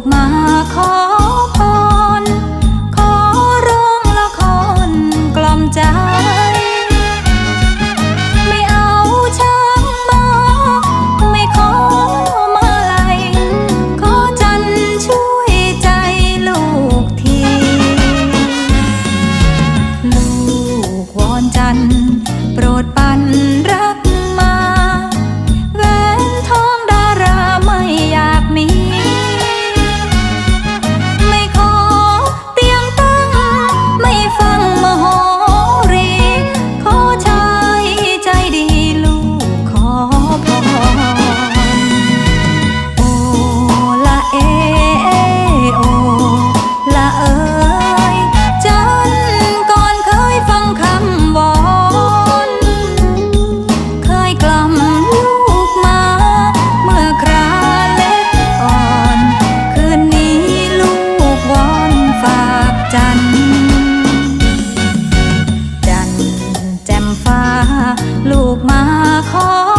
กมาขอพรขอร้องละครกล่อมใจ ไม่เอาช้างบ้าไม่ขอมาลัยขอจันช่วยใจลูกที ลูกวอนจัน ลูกมาขอ